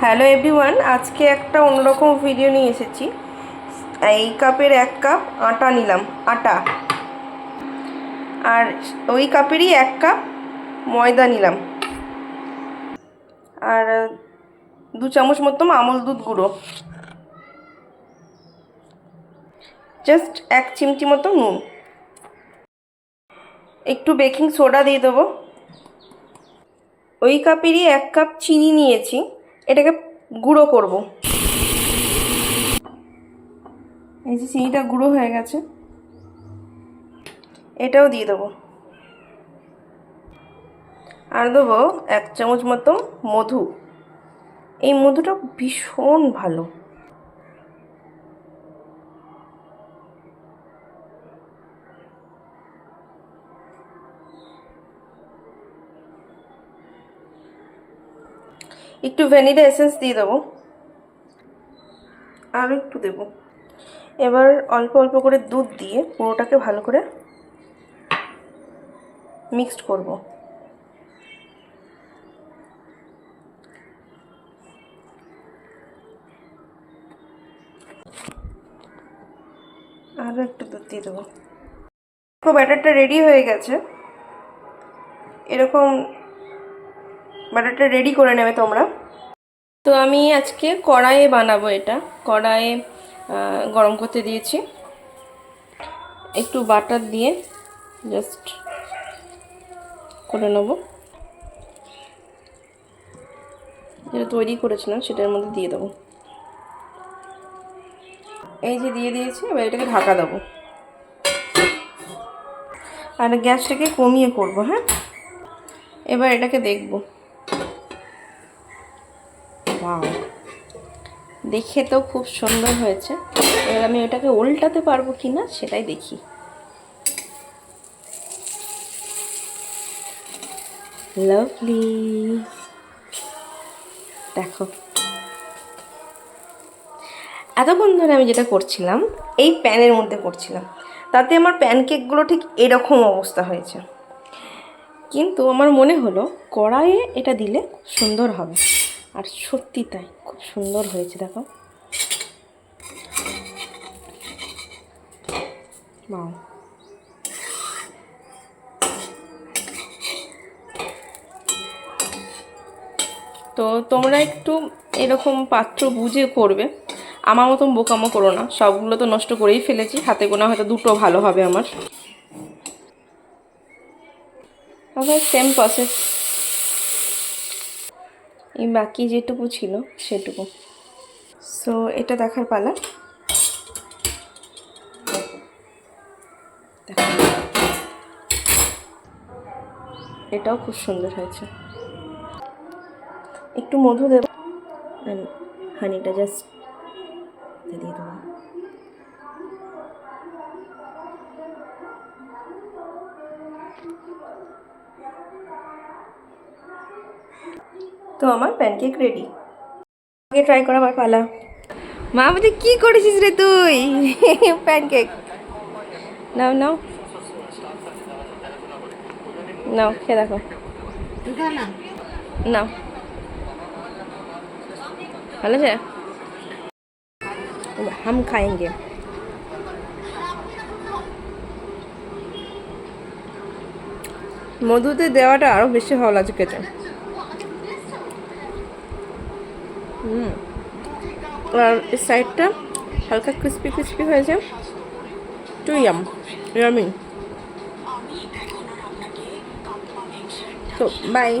Hello everyone, আজকে একটা অন্যরকম ভিডিও নিয়ে এসেছি। এই কাপের এক কাপ আটা নিলাম, আটা। আর ওই কাপেরই এক কাপ ময়দা নিলাম। আর দু চামচ মতো আমল দুধ গুঁড়ো। জাস্ট এক চিমটি মতো নুন। একটু বেকিং সোডা দিয়ে দেবো। ওই কাপেরই এক কাপ চিনি নিয়েছি। এটাকে গুঁড়ো করব। এই যে চিনিটা গুঁড়ো হয়ে গেছে, এটাও দিয়ে দেবো। আর দেবো এক চামচ মতো মধু। এই মধুটা ভীষণ ভালো। একটু ভ্যানিলা এসেন্স দিয়ে দেবো। আর একটু দেব। এবার অল্প অল্প করে দুধ দিয়ে পুরোটাকে ভালো করে মিক্সড করব। আরও একটু দুধ দিয়ে দেবো। খুব ব্যাটারটা রেডি হয়ে গেছে। এরকম ব্যাটারটা রেডি করে নেবে তোমরা। তো আমি আজকে কড়াইয়ে বানাবো এটা। কড়াইয়ে গরম করতে দিয়েছি। একটু বাটার দিয়ে জাস্ট করে নেব। যেটা তৈরি করেছিলাম সেটার মধ্যে দিয়ে দেবো। এই যে দিয়ে দিয়েছি, এবার এটাকে ঢাকা দেবো। আর গ্যাসটাকে কমিয়ে করব হ্যাঁ? এবার এটাকে দেখব। ওয়াও দেখে তো খুব সুন্দর হয়েছে। এবার আমি ওটাকে উল্টাতে পারব কি না সেটাই দেখি। লাভলি দেখো। এতক্ষণ ধরে আমি যেটা করছিলাম, এই প্যানের মধ্যে করছিলাম তাতে আমার প্যানকেকগুলো ঠিক এরকম অবস্থা হয়েছে। কিন্তু আমার মনে হলো কড়াইয়ে এটা দিলে সুন্দর হবে। আর সত্যি তাই, খুব সুন্দর হয়েছে, দেখো। বাও তো তোমরা একটু এরকম পাত্র বুঝে করবে। আমার মতন বোকামো করো না, সবগুলো তো নষ্ট করেই ফেলেছি, হাতে গোনা হয়তো দুটো ভালো হবে আমার। সেম প্রসেস এই বাকি যেটুকু ছিল, সেটুকু। সো এটা দেখার পালা। এটাও খুব সুন্দর হয়েছে। একটু মধু দেব। হানিটা জাস্ট দিয়ে দেবো। তো আমার প্যানকেক রেডি আগে ট্রাই করা আমার পালা। মা বলছে কি করেছিস রে তুই? প্যানকেক নাও নাও। নাও খেয়ে দেখো। নাও। ভালো আছে? হাম খাইঙ্গে মধুতে দেওয়াটা আরও বেশি ভালো লাগে খেতে। হুম। আর এই সাইডটা হালকা ক্রিস্পি ক্রিস্পি হয়েছে টু ইয়াম ইয়ামি তো বাই